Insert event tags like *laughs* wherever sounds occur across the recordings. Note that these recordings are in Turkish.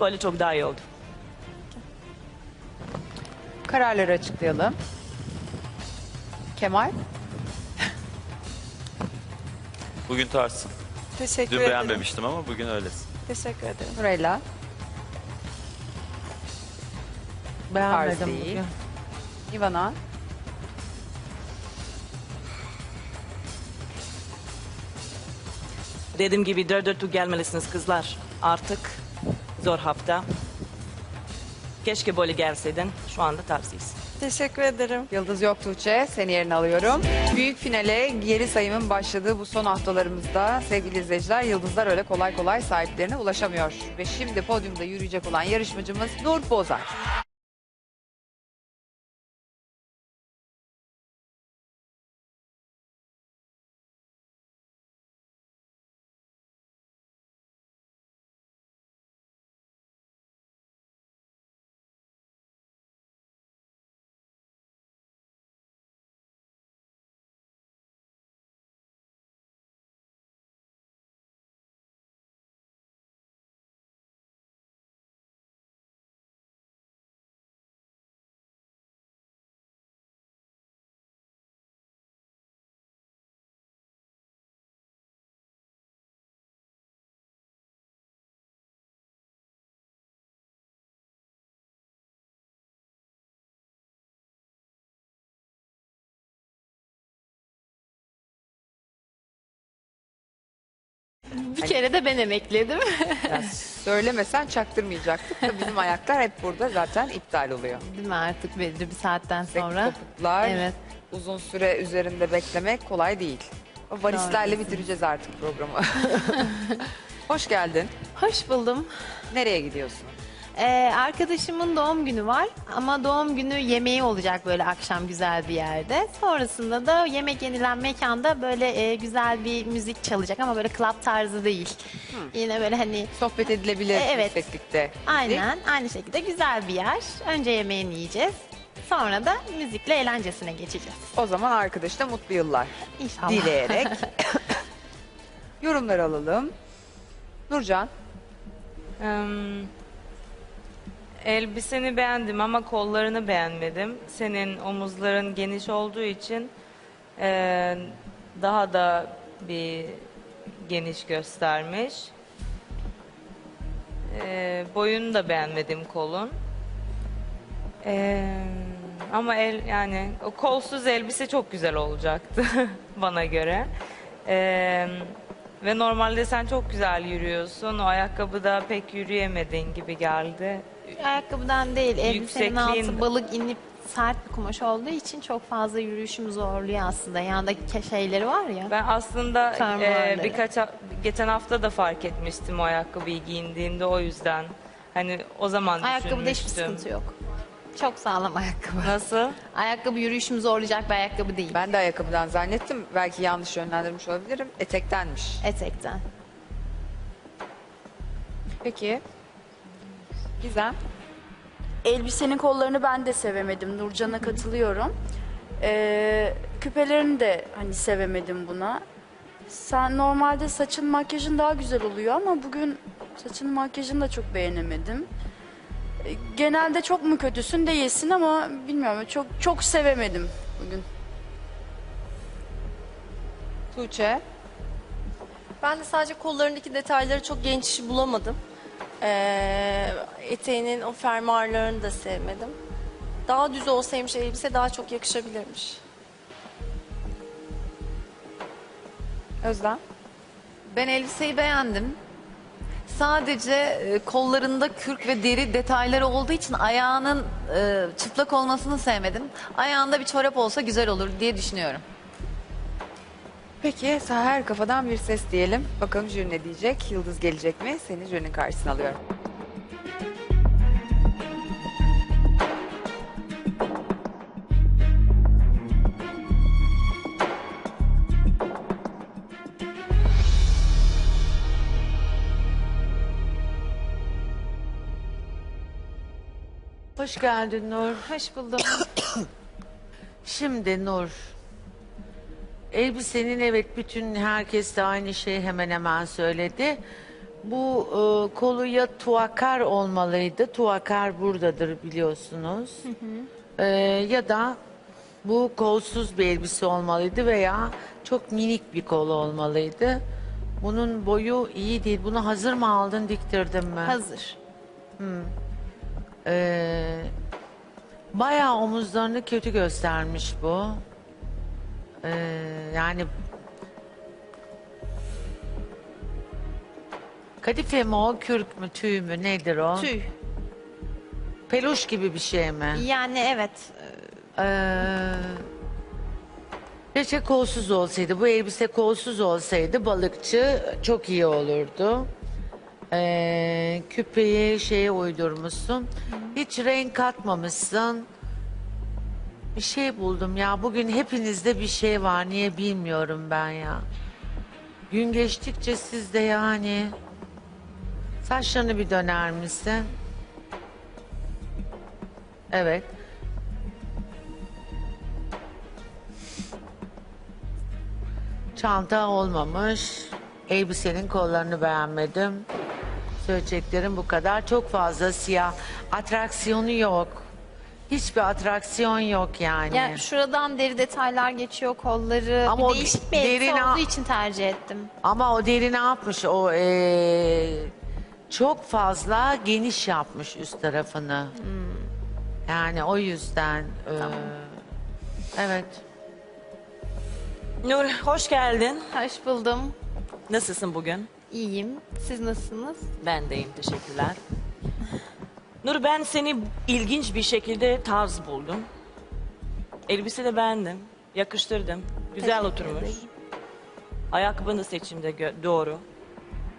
Böyle çok daha iyi oldu. Kararları açıklayalım. Kemal, Bugün tarzsın. Teşekkür Dün ederim. beğenmemiştim ama bugün öylesin. Teşekkür ederim. Nurella, Beğenmedim Tarz değil. bugün. Ivana, Dediğim gibi dört dörtlük gelmelisiniz kızlar. Artık zor hafta. Keşke böyle gelseydin. Şu anda tavsiyeyiz. Teşekkür ederim. Yıldız yok Tuğçe. Seni yerine alıyorum. Büyük finale geri sayımın başladığı bu son haftalarımızda sevgili izleyiciler yıldızlar öyle kolay kolay sahiplerine ulaşamıyor. Ve şimdi podyumda yürüyecek olan yarışmacımız Nur Bozar. Bir kere de ben emekledim. Yani söylemesen çaktırmayacaktık da bizim ayaklar hep burada zaten iptal oluyor. Değil mi artık belli bir saatten Ve sonra? topuklar Evet. uzun süre üzerinde beklemek kolay değil. O varislerle bitireceğiz artık programı. *laughs* Hoş geldin. Hoş buldum. Nereye gidiyorsun? Ee, arkadaşımın doğum günü var ama doğum günü yemeği olacak böyle akşam güzel bir yerde. Sonrasında da yemek yenilen mekanda böyle e, güzel bir müzik çalacak ama böyle club tarzı değil. Yine böyle hani Sohbet edilebilir E, evet. yükseklikte. aynen aynı şekilde güzel bir yer. Önce yemeğini yiyeceğiz. Sonra da müzikle eğlencesine geçeceğiz. O zaman arkadaşına mutlu yıllar İnşallah. dileyerek *laughs* yorumlar alalım. Nurcan, Em, elbiseni beğendim ama kollarını beğenmedim. Senin omuzların geniş olduğu için e, daha da bir geniş göstermiş. E, boyunu da beğenmedim kolun. E, ama el yani o kolsuz elbise çok güzel olacaktı *laughs* bana göre. E, ve normalde sen çok güzel yürüyorsun. O ayakkabıda pek yürüyemedin gibi geldi. Ayakkabıdan değil, elbisenin altı balık inip sert bir kumaş olduğu için çok fazla yürüyüşümü zorluyor aslında. Yanındaki şeyleri var ya. Ben aslında Fermuarları. e, birkaç ha- geçen hafta da fark etmiştim o ayakkabıyı giyindiğinde o yüzden. Hani o zaman Ayakkabıda hiçbir düşünmüştüm. sıkıntı yok. Çok sağlam ayakkabı. Nasıl? Ayakkabı yürüyüşümü zorlayacak bir ayakkabı değil. ben de ayakkabıdan zannettim. Belki yanlış yönlendirmiş olabilirim. Etektenmiş. Etekten. Peki. Gizem. Elbisenin kollarını ben de sevemedim. Nurcan'a katılıyorum. Ee, küpelerini de hani sevemedim buna. Sen normalde saçın makyajın daha güzel oluyor ama bugün saçın makyajını da çok beğenemedim. Ee, Genelde çok mu kötüsün değilsin ama bilmiyorum çok çok sevemedim bugün. Tuğçe. Ben de sadece kollarındaki detayları çok genç bulamadım. Ee, eteğinin o fermuarlarını da sevmedim. Daha düz olsaymış elbise daha çok yakışabilirmiş. Özlem. Ben elbiseyi beğendim. Sadece e, kollarında kürk ve deri detayları olduğu için ayağının e, çıplak olmasını sevmedim. Ayağında bir çorap olsa güzel olur diye düşünüyorum. Peki her kafadan bir ses diyelim. Bakalım jüri ne diyecek? Yıldız gelecek mi? Seni jürinin karşısına alıyorum. Hoş geldin Nur. Hoş buldum. *coughs* Şimdi Nur. Elbisenin evet bütün herkes de aynı şeyi hemen hemen söyledi. Bu e, kolu ya tuakar olmalıydı. Tuakar buradadır biliyorsunuz. E, ya da bu kolsuz bir elbise olmalıydı veya çok minik bir kolu olmalıydı. Bunun boyu iyi değil. Bunu hazır mı aldın diktirdin mi? Hazır. Ee, bayağı omuzlarını kötü göstermiş bu. Ee, yani kadife mi o, kürk mü, tüy mü, nedir o? Tüy. Peluş gibi bir şey mi? Yani evet. Ee, keşke kolsuz olsaydı. Bu elbise kolsuz olsaydı balıkçı çok iyi olurdu. Ee, küpeyi şeye uydurmuşsun. Hiç renk katmamışsın. Bir şey buldum ya. Bugün hepinizde bir şey var. Niye bilmiyorum ben ya. Gün geçtikçe siz de yani. Saçlarını bir döner misin? Evet. Çanta olmamış. Elbisenin kollarını beğenmedim. Söyleyeceklerim bu kadar. Çok fazla siyah. Atraksiyonu yok. Hiçbir atraksiyon yok yani. Yani şuradan deri detaylar geçiyor kolları. Ama bir o değişik bir elbise derin a- olduğu için tercih ettim. Ama o deri ne yapmış? O eee, çok fazla geniş yapmış üst tarafını. Yani o yüzden. eee, Evet. Nur hoş geldin. Hoş buldum. Nasılsın bugün? İyiyim. Siz nasılsınız? Ben deyim teşekkürler. Nur ben seni ilginç bir şekilde tarz buldum. Elbise de beğendim. Yakıştırdım. Güzel Teşekkür oturmuş. ederim. Ayakkabını seçimde gö- doğru.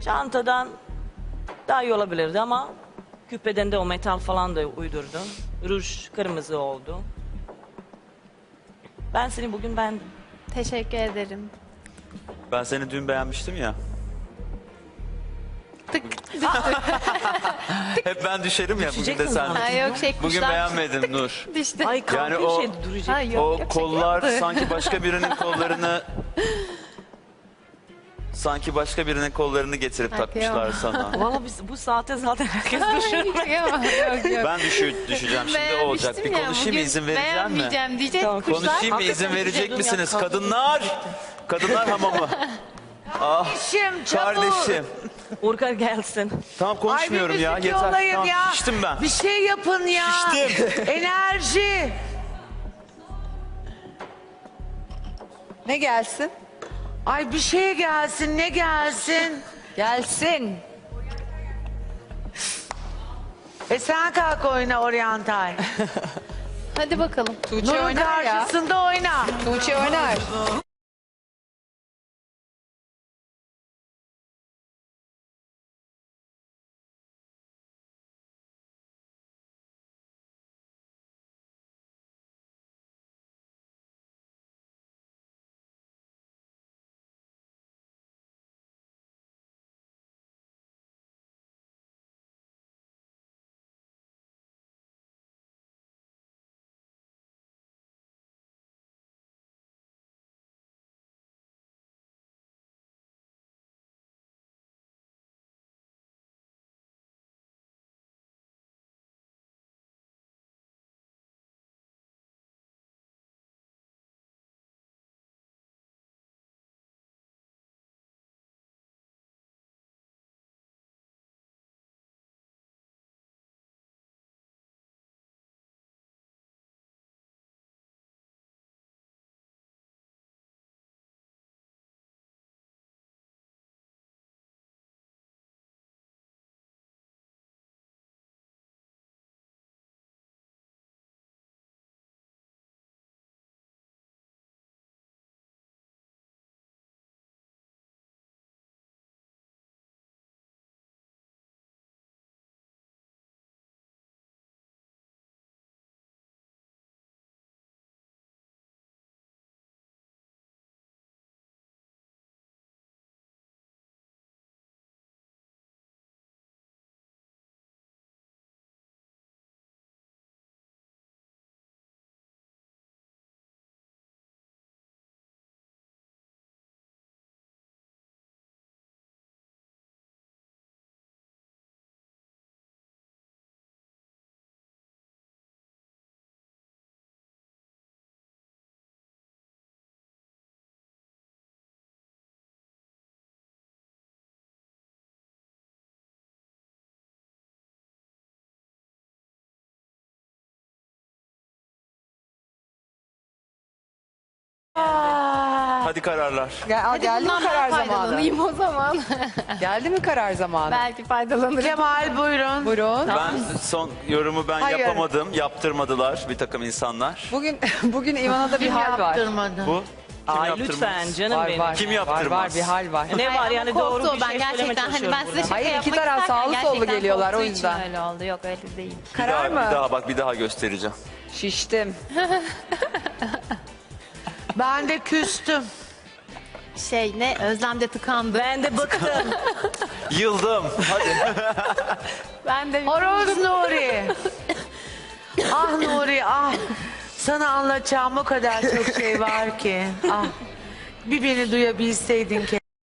Çantadan daha iyi olabilirdi ama küpeden de o metal falan da uydurdun. Ruj kırmızı oldu. Ben seni bugün beğendim. Teşekkür ederim. Ben seni dün beğenmiştim ya. Hep ben düşerim ya bugün de Düşeceksin sen. zaten. Ha, yok şey Bugün kuşlar beğenmedim Nur. düştü. Ay kalkıyor Yani o- şey duracak. Ha, yok, o yok, şaka kollar yaptı. sanki başka birinin kollarını sanki başka birinin kollarını getirip Ay, takmışlar kıyamam. sana. *laughs* Valla biz bu saate zaten herkes düşürmez. yok yok. Ben düşü, düşeceğim şimdi o olacak. Bir Beğenmiştim ya, konuşayım bugün izin verecek mi? Beğenmeyeceğim diyecek Tamam, kuşlar. Konuşayım mı izin Hakikaten verecek ya, misiniz? Kadınlar! Kadınlar hamamı. *laughs* Ah Kardeşim çabuk. kardeşim. Urkan gelsin. Tamam konuşmuyorum Ay bir ya müzik yeter. yollayın Tamam, ya. şiştim ben. Bir şey yapın ya. Şiştim. *laughs* Enerji. Ne gelsin? Ay bir şey gelsin ne gelsin. Gelsin. E sen kalk oyna oryantal. Hadi bakalım. Tuğçe Nur'un oynar ya. karşısında oyna. Tuğçe oynar. Hadi kararlar. Gel, Hadi geldi mi bundan karar ben zamanı? faydalanayım o zaman. *laughs* Geldi mi karar zamanı? Belki faydalanırım. Kemal buyurun. Buyurun. Ben son yorumu ben Hayır. yapamadım. Yaptırmadılar bir takım insanlar. Bugün *laughs* bugün İvana'da bir hal var. Bu kim Ay yaptırmaz? lütfen canım Var benim. var. Kim Var yaptırmaz? var bir hal var. Ne var yani ama doğru bir şey ben gerçekten hani ben size şaka Hayır, iki yapmak taraf isterken sağlı sollu gerçekten geliyorlar, o korktuğu için yüzden. öyle oldu. Yok öyle değil. Bir Karar daha, mı? Bir daha bak bir daha göstereceğim. Şiştim. *laughs* Ben de küstüm. Şey ne Özlem'de tıkandı. Ben de bıktım. *laughs* Yıldım. Hadi. *laughs* Ben de Horoz Nuri. *laughs* ah Nuri ah. Sana anlatacağım o kadar çok şey var ki. Ah. Bir beni duyabilseydin ki.